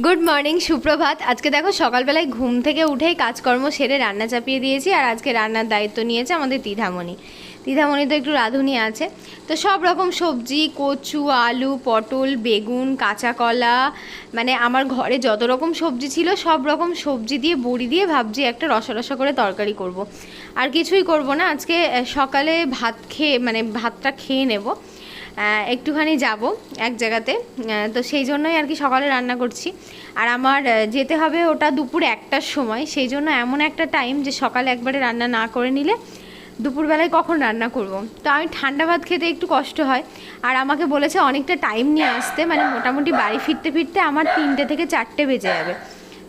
Good morning সুপ্রভাত। আজকে দেখো, সকালবেলায় ঘুম থেকে উঠেই কাজকর্ম সেরে রান্না চাপিয়ে দিয়েছি আর আজকে রান্নার দায়িত্ব নিয়েছে আমাদের দিধামণি। দিধামণি তো একটু রাঁধুনি আছে। তো সব রকম সবজি, কচু, আলু, পটল, বেগুন, কাঁচা কলা মানে আমার ঘরে যত রকম সবজি ছিল, সব রকম সবজি দিয়ে, বড়ি দিয়ে ভাবছি একটা রসা রসা করে তরকারি করব। আর কিছুই করব না, আজকে সকালে ভাত খেয়ে মানে ভাতটা খেয়ে নেব। একটুখানি যাব এক জায়গাতে। তো সেই জন্যই আর কি সকালে রান্না করছি। আর আমার যেতে হবে ওটা দুপুর একটার সময়। সেই জন্য এমন একটা টাইম যে সকালে একবারে রান্না না করে নিলে দুপুরবেলায় কখন রান্না করব? তো আমি ঠান্ডা ভাত খেতে একটু কষ্ট হয়। আর আমাকে বলেছে অনেকটা টাইম নিয়ে আসতে। মানে মোটামুটি বাড়ি ফিরতে ফিরতে আমার তিনটে থেকে চারটে বেজে যাবে।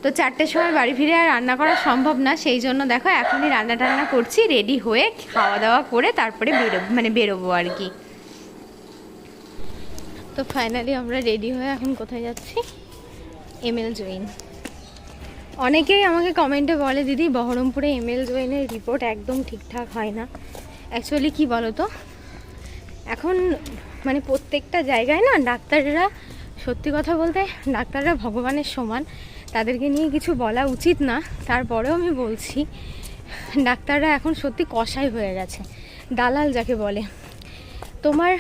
তো চারটের সময় বাড়ি ফিরে আর রান্না করা সম্ভব না। সেই জন্য দেখো এখনই রান্না টান্না করছি রেডি হয়ে খাওয়া দাওয়া করে তারপরে বেরোবো মানে বেরোবো আর কি। তো ফাইনালি আমরা রেডি হয়ে এখন কোথায় যাচ্ছি? এমএল জৈন অনেকেই আমাকে কমেন্টে বলে, দিদি, বহরমপুরে এমএল জৈনের রিপোর্ট একদম ঠিকঠাক হয় না। অ্যাকচুয়ালি কি বলো তো এখন মানে প্রত্যেকটা জায়গায় না ডাক্তাররা, সত্যি কথা বলতে ডাক্তাররা ভগবানের সমান। তাদেরকে নিয়ে কিছু বলা উচিত না। তারপরেও আমি বলছি, ডাক্তাররা এখন সত্যি কষাই হয়ে গেছে। দালাল যাকে বলে। তোমার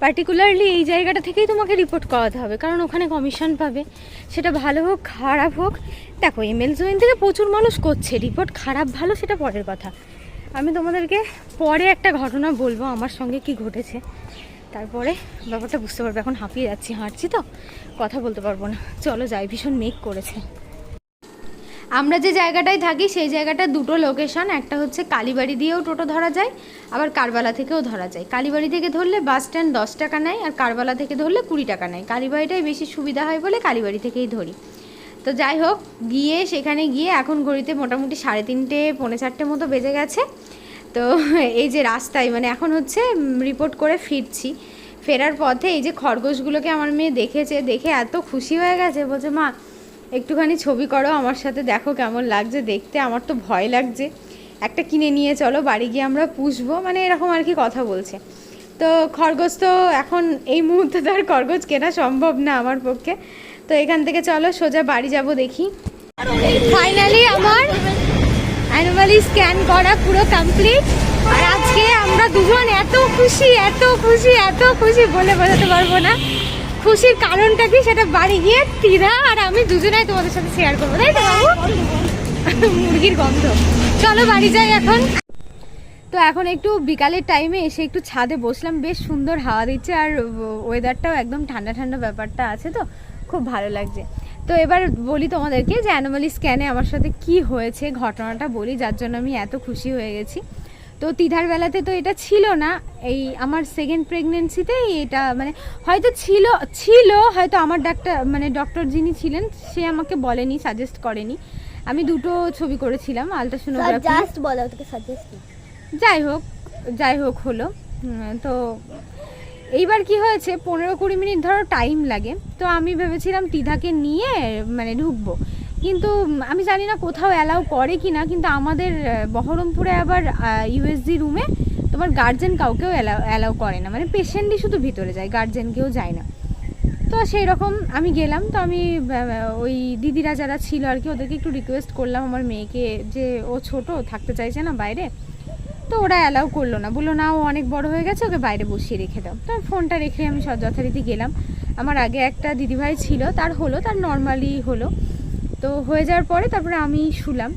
পার্টিকুলারলি এই জায়গাটা থেকেই তোমাকে রিপোর্ট করাতে হবে। কারণ ওখানে কমিশন পাবে। সেটা ভালো হোক, খারাপ হোক। দেখো এমএল জয়েন থেকে প্রচুর মানুষ করছে। রিপোর্ট খারাপ, ভালো, সেটা পরের কথা। আমি তোমাদেরকে পরে একটা ঘটনা বলব, আমার সঙ্গে কি ঘটেছে। তারপরে ব্যাপারটা বুঝতে পারবে। এখন হাঁপিয়ে যাচ্ছি, হাঁটছি তো। কথা বলতে পারব না। চলো, যাই, ভীষণ মেঘ করেছে। আমরা যে জায়গাটায় থাকি, সেই জায়গাটা দুটো লোকেশন একটা হচ্ছে কালীবাড়ি দিয়েও টোটো ধরা যায়, আবার কারবালা থেকেও ধরা যায়। কালীবাড়ি থেকে ধরলে বাস স্ট্যান্ড দশ টাকা নেয়, আর কারবালা থেকে ধরলে কুড়ি টাকা নেয়। কালীবাড়িটাই বেশি সুবিধা হয় বলে কালীবাড়ি থেকেই ধরি। তো যাই হোক, গিয়ে সেখানে গিয়ে এখন ঘড়িতে মোটামুটি সাড়ে তিনটে, পৌনে চারটে মতো বেজে গেছে। তো এই যে রাস্তায় মানে এখন হচ্ছে রিপোর্ট করে ফিরছি। ফেরার পথে এই যে খরগোশগুলোকে আমার মেয়ে দেখেছে, দেখে এত খুশি হয়ে গেছে, বলছে, মা একটুখানি ছবি করো, আমার সাথে দেখো কেমন লাগছে, দেখতে আমার তো ভয় লাগছে। একটা কিনে নিয়ে চলো, বাড়ি গিয়ে আমরা পুষবো মানে এরকম আর কি কথা বলছে। তো খরগোশ তো এখন এই মুহূর্তে তো আর খরগোশ কেনা সম্ভব না আমার পক্ষে। তো এখান থেকে চলো, সোজা বাড়ি যাব দেখি। ফাইনালি আমার অ্যানুয়ালি স্ক্যান করা পুরো কমপ্লিট আর আজকে আমরা দুজন এত খুশি এত খুশি এত খুশি বলে বোঝাতে পারব না। খুশির কারণটা কি? সেটা বাড়ি গিয়ে তিরা আর আমি দুজনাই তোমাদের সাথে শেয়ার করব, তাই তো বাবু? মুরগির গন্ধ। চলো বাড়ি যাই এখন। তো এখন একটু বিকালের টাইমে এসে একটু ছাদে বসলাম, বেশ সুন্দর হাওয়া দিচ্ছে আর ওয়েদারটাও একদম ঠান্ডা ঠান্ডা ব্যাপারটা আছে তো, খুব ভালো লাগছে। তো এবার বলি তোমাদেরকে যে অ্যানোমালি স্ক্যানে আমার সাথে কি হয়েছে, ঘটনাটা বলি, যার জন্য আমি এত খুশি হয়ে গেছি। তো তিধার বেলাতে তো এটা ছিল না। এই আমার সেকেন্ড প্রেগনেন্সিতেই এটা মানে হয়তো ছিল ছিল হয়তো আমার ডাক্তার মানে ডক্টর যিনি ছিলেন সে আমাকে বলেনি সাজেস্ট করেনি। আমি দুটো ছবি করেছিলাম আলট্রাসোনোগ্রাফি জাস্ট বলো তোকে সাজেস্ট যাই হোক যাই হোক হলো। তো এইবার কি হয়েছে পনেরো কুড়ি মিনিট ধরো টাইম লাগে। তো আমি ভেবেছিলাম তিধাকে নিয়ে মানে ঢুকবো। কিন্তু আমি জানি না কোথাও অ্যালাউ করে কি না কিন্তু আমাদের বহরমপুরে আবার ইউএসজি রুমে তোমার গার্জেন কাউকেও অ্যালাউ অ্যালাউ করে না। মানে পেশেন্টই শুধু ভিতরে যায় গার্জেন কেউ যায় না। তো সেই রকম আমি গেলাম, তো আমি ওই দিদিরা যারা ছিল আর কি, ওদেরকে একটু রিকোয়েস্ট করলাম আমার মেয়েকে যে ও ছোট থাকতে চাইছে না বাইরে। তো ওরা অ্যালাউ করল না। বলল, না, ও অনেক বড় হয়ে গেছে, ওকে বাইরে বসিয়ে রেখে দাও। তো ফোনটা রেখে আমি যথারীতি গেলাম। আমার আগে একটা দিদিভাই ছিল, তার হলো, তার নর্মালি হলো। তো হয়ে যাওয়ার পরে তারপরে আমি শুলাম।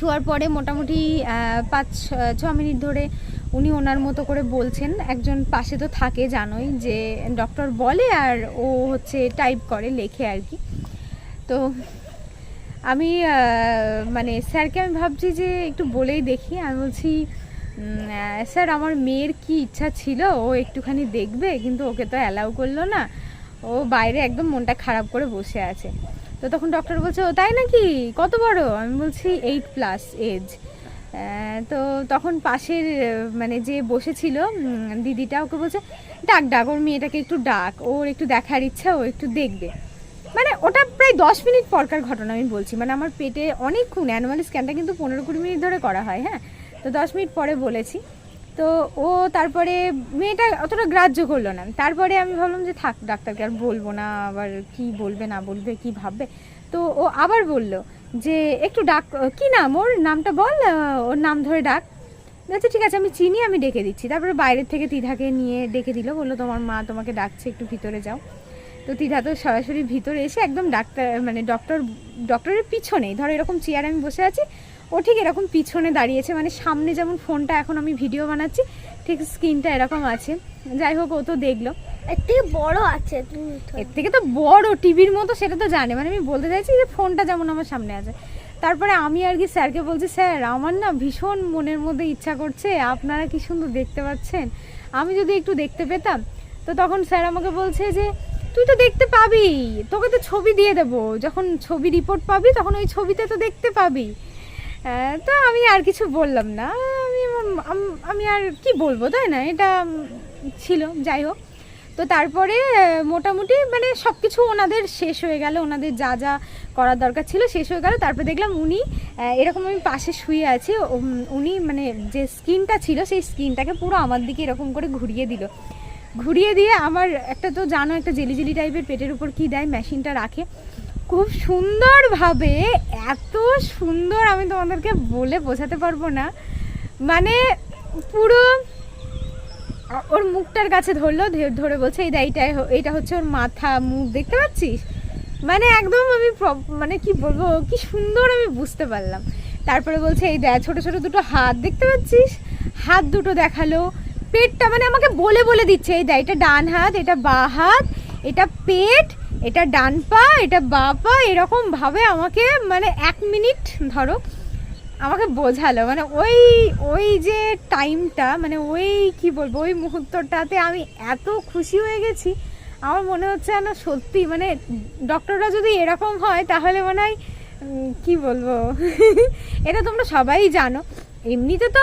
শোয়ার পরে মোটামুটি পাঁচ ছ- মিনিট ধরে উনি ওনার মতো করে বলছেন। একজন পাশে তো থাকে, জানোই যে ডক্টর বলে আর ও হচ্ছে টাইপ করে, লেখে আর কি। তো আমি মানে স্যারকে আমি ভাবছি যে একটু বলেই দেখি। আমি বলছি স্যার, আমার মেয়ের কি ইচ্ছা ছিল? ও একটুখানি দেখবে, কিন্তু ওকে তো অ্যালাউ করল না। ও বাইরে একদম মনটা খারাপ করে বসে আছে। তো তখন ডক্টর বলছে, ও, তাই নাকি? কত বড়? আমি বলছি এইট প্লাস এজ তো তখন পাশের মানে যে বসেছিল দিদিটা, ওকে বলছে, ডাক ডাক, ওর মেয়েটাকে একটু ডাক, ওর একটু দেখার ইচ্ছা, ও একটু দেখবে। মানে ওটা প্রায় দশ মিনিট পরকার ঘটনা আমি বলছি। মানে আমার পেটে অনেকক্ষণ অ্যানুয়াল স্ক্যানটা কিন্তু পনেরো কুড়ি মিনিট ধরে করা হয় হ্যাঁ? তো দশ মিনিট পরে বলেছি। তো ও তারপরে মেয়েটা অতটা গ্রাহ্য করল না। তারপরে আমি ভাবলাম যে থাক, ডাক্তারকে আর বলব না, আবার কি বলবে, না বলবে, কি ভাববে? তো ও আবার বলল যে, একটু ডাক, কি নাম? ওর নামটা বল ওর নাম ধরে ডাক। আচ্ছা ঠিক আছে, আমি চিনি, আমি ডেকে দিচ্ছি। তারপরে বাইরের থেকে তিধাকে নিয়ে ডেকে দিল, বলল, তোমার মা তোমাকে ডাকছে, একটু ভিতরে যাও। তো তিধা তো সরাসরি ভিতরে এসে একদম ডাক্তার মানে ডক্টর ডক্টরের পিছনেই। ধরো এরকম চেয়ারে আমি বসে আছি ও ঠিক এরকম পিছনে দাঁড়িয়েছে মানে সামনে যেমন ফোনটা এখন আমি ভিডিও বানাচ্ছি ঠিক স্ক্রিনটা এরকম আছে। যাই হোক ও তো দেখল। এর থেকে বড় আছে এর থেকে তো বড় টিভির মতো সেটা তো জানে। মানে আমি বলতে চাইছি যে ফোনটা যেমন আমার সামনে আছে। তারপরে আমি আর কি স্যারকে বলছি স্যার আমার না ভীষণ মনের মধ্যে ইচ্ছা করছে আপনারা কি সুন্দর দেখতে পাচ্ছেন? আমি যদি একটু দেখতে পেতাম। তো তখন স্যার আমাকে বলছে যে তুই তো দেখতে পাবি তোকে তো ছবি দিয়ে দেবো। যখন ছবি রিপোর্ট পাবি তখন ওই ছবিতে তো দেখতে পাবি। তো আমি আর কিছু বললাম না। আমি আমি আর কি বলব, তাই না? এটা ছিল, যাই হোক। তো তারপরে মোটামুটি মানে সব কিছু ওনাদের শেষ হয়ে গেল। ওনাদের যা যা করার দরকার ছিল শেষ হয়ে গেল। তারপরে দেখলাম উনি এরকম আমি পাশে শুয়ে আছি। উনি মানে যে স্কিনটা ছিল, সেই স্কিনটাকে পুরো আমার দিকে এরকম করে ঘুরিয়ে দিল। ঘুরিয়ে দিয়ে আমার একটা তো জানো, একটা জেলি জেলি টাইপের পেটের উপর কি দেয়? মেশিনটা রাখে। খুব সুন্দরভাবে, এত সুন্দর আমি তোমাদেরকে বলে বোঝাতে পারব না। মানে পুরো ওর মুখটার কাছে ধরলো ধরে বলছে, এই এইটাই এটা হচ্ছে ওর মাথা, মুখ, দেখতে পাচ্ছিস? মানে একদম আমি মানে কি বলব, কি সুন্দর আমি বুঝতে পারলাম। তারপরে বলছে, এই দেখ ছোট ছোট দুটো হাত, দেখতে পাচ্ছিস? হাত দুটো দেখাল, পেটটা মানে আমাকে বলে বলে দিচ্ছে, এই দেখ এটা ডান হাত, এটা বা হাত, এটা পেট এটা ডান পা, এটা বা পা, এরকম ভাবে আমাকে মানে এক মিনিট ধরো আমাকে বোঝালো। মানে ওই ওই যে টাইমটা মানে ওই কি বলব, ওই মুহূর্তটাতে আমি এত খুশি হয়ে গেছি, আমার মনে হচ্ছে না সত্যি মানে ডক্টররা যদি এরকম হয়, তাহলে মনে হয় কি বলব? এটা তোমরা সবাই জানো। এমনিতে তো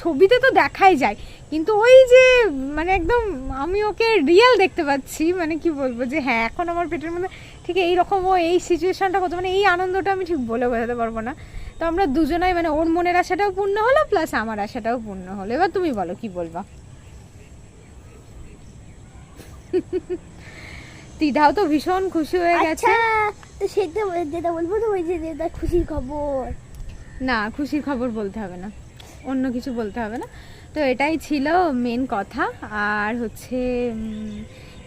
ছবিতে তো দেখাই যায়। কিন্তু ওই যে মানে একদম আমি ওকে রিয়েল দেখতে পাচ্ছি মানে কি বলব যে হ্যাঁ এখন আমার পেটের মধ্যে ঠিক এই রকম ও এই সিচুয়েশনটা কত মানে এই আনন্দটা আমি ঠিক বলে বোঝাতে পারব না। তো আমরা দুজনাই মানে ওর মনের আশাটাও পূর্ণ হলো প্লাস আমার আশাটাও পূর্ণ হলো। এবার তুমি বলো কি বলবা? তিধাও তো ভীষণ খুশি হয়ে গেছে। আচ্ছা তো সেটা যেটা বলব তো ওই যে যেটা খুশির খবর। না খুশির খবর বলতে হবে না। অন্য কিছু বলতে হবে না। তো এটাই ছিল মেন কথা। আর হচ্ছে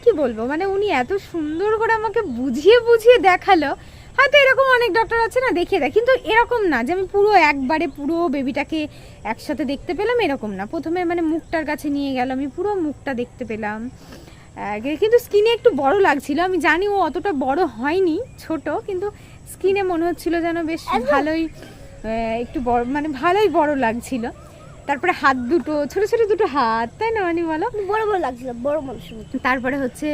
কি বলব? মানে উনি এত সুন্দর করে আমাকে বুঝিয়ে বুঝিয়ে দেখাল। হয়তো এরকম অনেক ডক্টর আছে না দেখিয়ে দেয়। কিন্তু এরকম না যে আমি পুরো একবারে পুরো বেবিটাকে একসাথে দেখতে পেলাম এরকম না। প্রথমে মানে মুখটার কাছে নিয়ে গেল আমি পুরো মুখটা দেখতে পেলাম। আগে কিন্তু স্কিনে একটু বড় লাগছিল। আমি জানি ও অতটা বড় হয়নি ছোট কিন্তু স্কিনে মনে হচ্ছিল যেন বেশ ভালোই একটু বড় মানে ভালোই বড় লাগছিল। তারপরে হাত দুটো ছোট ছোট দুটো হাত তাই না মানে বলো? বড় বড় লাগছিল বড় মানুষের মতো। তারপরে হচ্ছে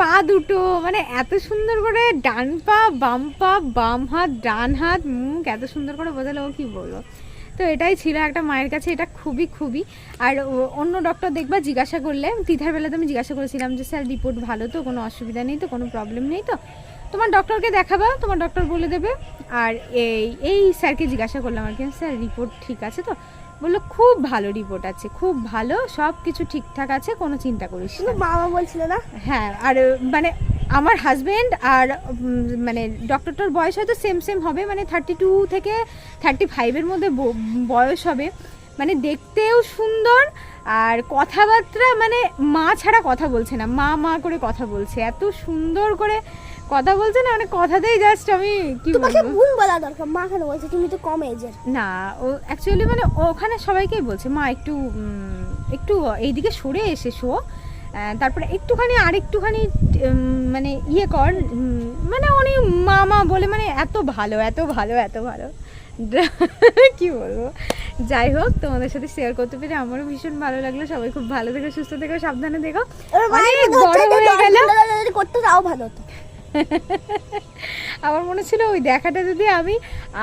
পা দুটো মানে এত সুন্দর করে ডান পা বাম পা বাম হাত ডান হাত মুখ এত সুন্দর করে বোঝালো ও কি বলব? তো এটাই ছিল একটা মায়ের কাছে এটা খুবই খুবই। আর অন্য ডক্টর দেখবা জিজ্ঞাসা করলে তিথার বেলাতে আমি জিজ্ঞাসা করেছিলাম যে স্যার রিপোর্ট ভালো তো? কোনো অসুবিধা নেই তো? কোনো প্রবলেম নেই তো? তোমার ডক্টরকে দেখাবা তোমার ডক্টর বলে দেবে। আর এই এই স্যারকে জিজ্ঞাসা করলাম আর কি স্যার রিপোর্ট ঠিক আছে তো? বলল খুব ভালো রিপোর্ট আছে খুব ভালো সব কিছু ঠিকঠাক আছে কোনো চিন্তা করিস না। বাবা বলছিল না? হ্যাঁ আর মানে আমার হাজবেন্ড আর মানে ডক্টরটার বয়স হয়তো সেম সেম হবে মানে থার্টি টু থেকে থার্টি ফাইভের মধ্যে বয়স হবে। মানে দেখতেও সুন্দর আর কথাবার্তা মানে মা ছাড়া কথা বলছে না মা মা করে কথা বলছে এত সুন্দর করে কথা বলছে না মানে কথাতেই জাস্ট আমি কি তোমাকে বলব বলা দরকার মা কেন বলছে তুমি তো কম এজের না ও অ্যাকচুয়ালি মানে ওখানে সবাইকেই বলছে মা একটু একটু এইদিকে সরে এসে শো তারপরে একটুখানি আর একটুখানি মানে ইয়ে কর মানে উনি মামা বলে মানে এত ভালো এত ভালো এত ভালো কি বলব যাই হোক তোমাদের সাথে শেয়ার করতে পেরে আমারও ভীষণ ভালো লাগল সবাই খুব ভালো থেকো সুস্থ থেকো সাবধানে দেখো অনেক বড় হয়ে গেল করতে তাও ভালো আমার মনে ছিল ওই দেখাটা যদি আমি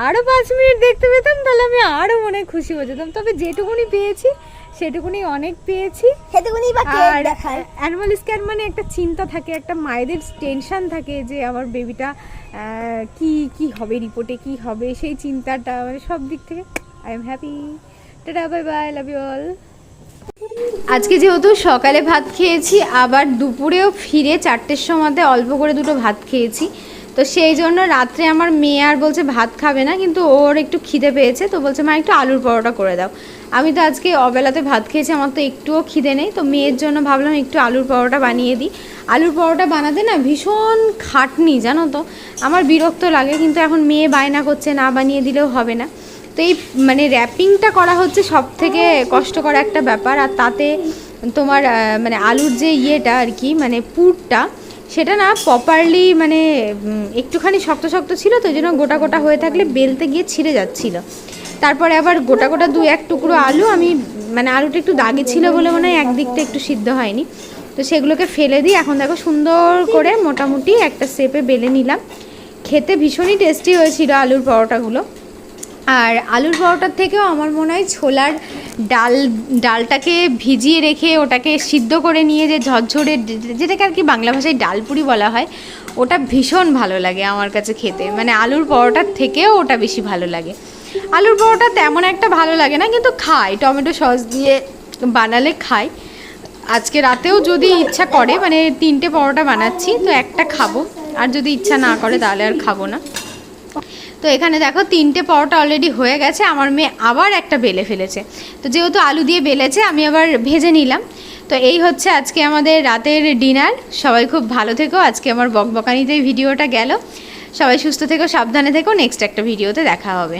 আরও পাঁচ মিনিট দেখতে পেতাম তাহলে আমি আরও মনে খুশি হয়ে যেতাম। তবে যেটুকুনি পেয়েছি সেটুকুনি অনেক পেয়েছি। আর অ্যানিমাল স্ক্যান মানে একটা চিন্তা থাকে একটা মায়েদের টেনশন থাকে যে আমার বেবিটা কি কি হবে রিপোর্টে কি হবে সেই চিন্তাটা মানে সব দিক থেকে I am happy tata bye bye love you all আজকে যেহেতু সকালে ভাত খেয়েছি, আবার দুপুরেও ফিরে চারটের সময়তে অল্প করে দুটো ভাত খেয়েছি। তো সেই জন্য রাত্রে আমার মেয়ে আর বলছে ভাত খাবে না, কিন্তু ওর একটু খিদে পেয়েছে, তো বলছে, মা, একটু আলুর পরোটা করে দাও। আমি তো আজকে অবেলাতে ভাত খেয়েছি, আমার তো একটুও খিদে নেই, তো মেয়ের জন্য ভাবলাম একটু আলুর পরোটা বানিয়ে দিই। আলুর পরোটা বানাতে না ভীষণ খাটনি, জানো তো? আমার বিরক্ত লাগে, কিন্তু এখন মেয়ে বায়না করছে, না বানিয়ে দিলেও হবে না। তো এই মানে র্যাপিংটা করা হচ্ছে সব থেকে কষ্টকর একটা ব্যাপার, আর তাতে তোমার মানে আলুর যে ইয়েটা আর কি মানে পুরটা, সেটা না প্রপারলি মানে একটুখানি শক্ত শক্ত ছিল, তো জন্য গোটা গোটা হয়ে থাকলে বেলতে গিয়ে ছিঁড়ে যাচ্ছিল। তারপরে আবার গোটা গোটা দু এক টুকরো আলু, আমি মানে আলুটা একটু দাগি ছিল বলে মনে হয় একদিকটা একটু সিদ্ধ হয়নি। তো সেগুলোকে ফেলে দিই, এখন দেখো সুন্দর করে মোটামুটি একটা শেপে বেলে নিলাম। খেতে ভীষণই টেস্টি হয়েছিল আলুর পরোটাগুলো। আর আলুর পরোটার থেকেও আমার মনে হয় ছোলার ডাল, ডালটাকে ভিজিয়ে রেখে ওটাকে সিদ্ধ করে নিয়ে যে ঝরঝরে যেটাকে আর কি বাংলা ভাষায় ডালপুরি বলা হয়, ওটা ভীষণ ভালো লাগে আমার কাছে খেতে। মানে আলুর পরোটার থেকেও ওটা বেশি ভালো লাগে। আলুর পরোটা তেমন একটা ভালো লাগে না, কিন্তু খাই টমেটো সস দিয়ে বানালে খাই আজকে রাতেও যদি ইচ্ছা করে মানে তিনটে পরোটা বানাচ্ছি, তো একটা খাব। আর যদি ইচ্ছা না করে, তাহলে আর খাব না। তো এখানে দেখো তিনটে পরোটা অলরেডি হয়ে গেছে, আমার মেয়ে আবার একটা বেলে ফেলেছে। তো যেহেতু আলু দিয়ে বেলেছে, আমি আবার ভেজে নিলাম। তো এই হচ্ছে আজকে আমাদের রাতের ডিনার সবাই খুব ভালো থেকো, আজকে আমার বকবকানিতে ভিডিওটা গেল। সবাই সুস্থ থেকো, সাবধানে থেকো নেক্সট একটা ভিডিওতে দেখা হবে।